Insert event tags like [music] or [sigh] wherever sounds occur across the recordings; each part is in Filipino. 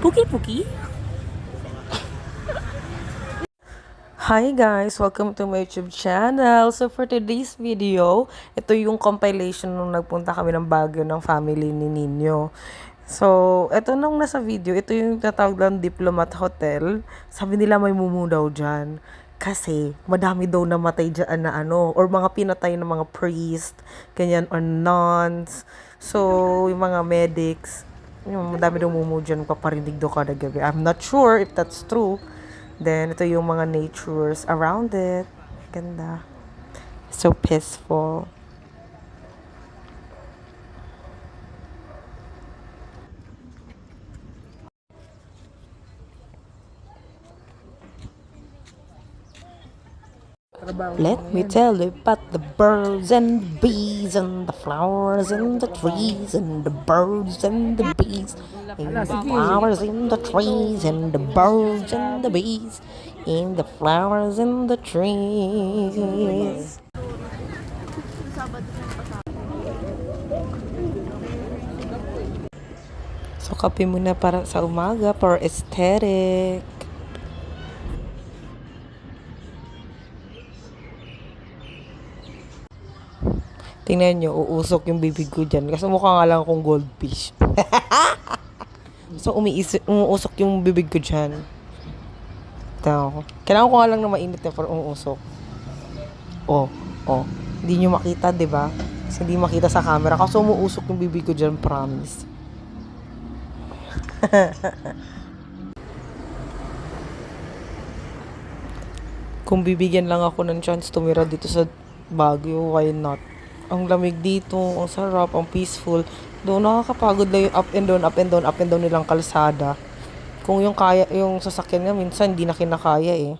Puki-puki? Hi guys! Welcome to my YouTube channel. So for today's video, ito yung compilation nung nagpunta kami ng Baguio ng family ni Nino. So, ito nung nasa video, ito yung tatawag lang Diplomat Hotel. Sabi nila may mumu daw dyan. Kasi, madami daw namatay dyan na ano, or mga pinatay ng mga priest, ganyan, or nuns. So, yung mga medics, yung madami daw mumu dyan, paparinig daw kada gabi. I'm not sure if that's true. Then, ito yung mga natures around it. Ganda. So peaceful. Let me tell you about the birds and bees and the flowers and the trees and the birds and the bees and the flowers and the trees and the birds and the bees and the flowers and the trees. So, kape muna para sa umaga for aesthetic. Tingnan nyo, uusok yung bibig ko dyan. Kasi mukha nga lang akong goldfish. [laughs] so, umiisip, umuusok yung bibig ko dyan. Ito ako. Kailangan ko nga lang na mainit na para umuusok. Oh, oh. Hindi nyo makita, di ba? Kasi hindi makita sa camera. Kasi umuusok yung bibig ko dyan, promise. [laughs] Kung bibigyan lang ako ng chance tumira dito sa Baguio, why not? Ang lamig dito, ang sarap, ang peaceful. Doon nakakapagod lang yung up and down, up and down, up and down nilang kalsada. Kung yung kaya, yung sasakyan niya, minsan hindi na kinakaya eh.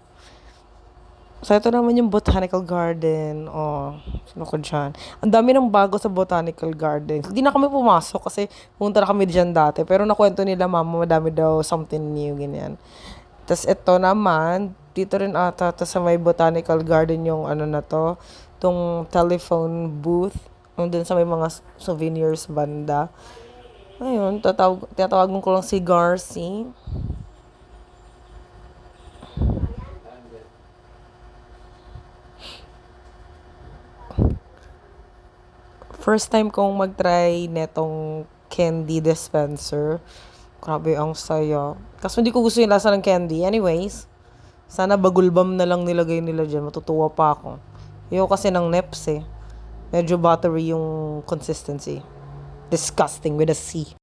So, ito naman yung Botanical Garden. Oh, sino ko dyan? Ang dami ng bago sa Botanical Garden. Hindi na kami pumasok kasi punta na kami dyan dati. Pero nakwento nila, mama, madami daw something new, ganyan. Tapos ito naman, dito rin ata to sa may Botanical Garden yung ano na to, tong telephone booth. Dun sa may mga souvenirs banda. Ayun, tatawag, tatawagan ko lang si Garci. First time kong mag-try netong candy dispenser. Grabe, ang saya. Kaso hindi ko gusto yung lasa ng candy. Anyways, sana bagulbam na lang nilagay nila dyan. Matutuwa pa ako. Ayoko kasi ng neps eh. Medyo buttery yung consistency. Disgusting with a C.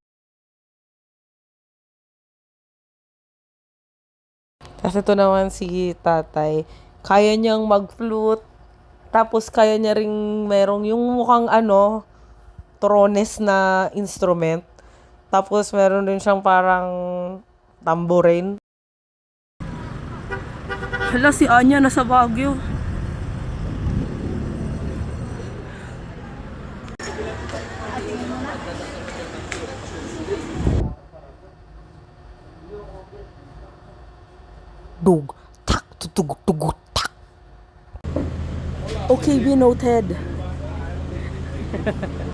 Tapos ito naman si tatay. Kaya niyang mag-flute. Tapos kaya niya ring merong yung mukhang ano, trones na instrument. Tapos meron din siyang parang tambourine. Hala, si Anya nasa Baguio. Dug, tak, tutug, tugu, tak. Okay, be noted.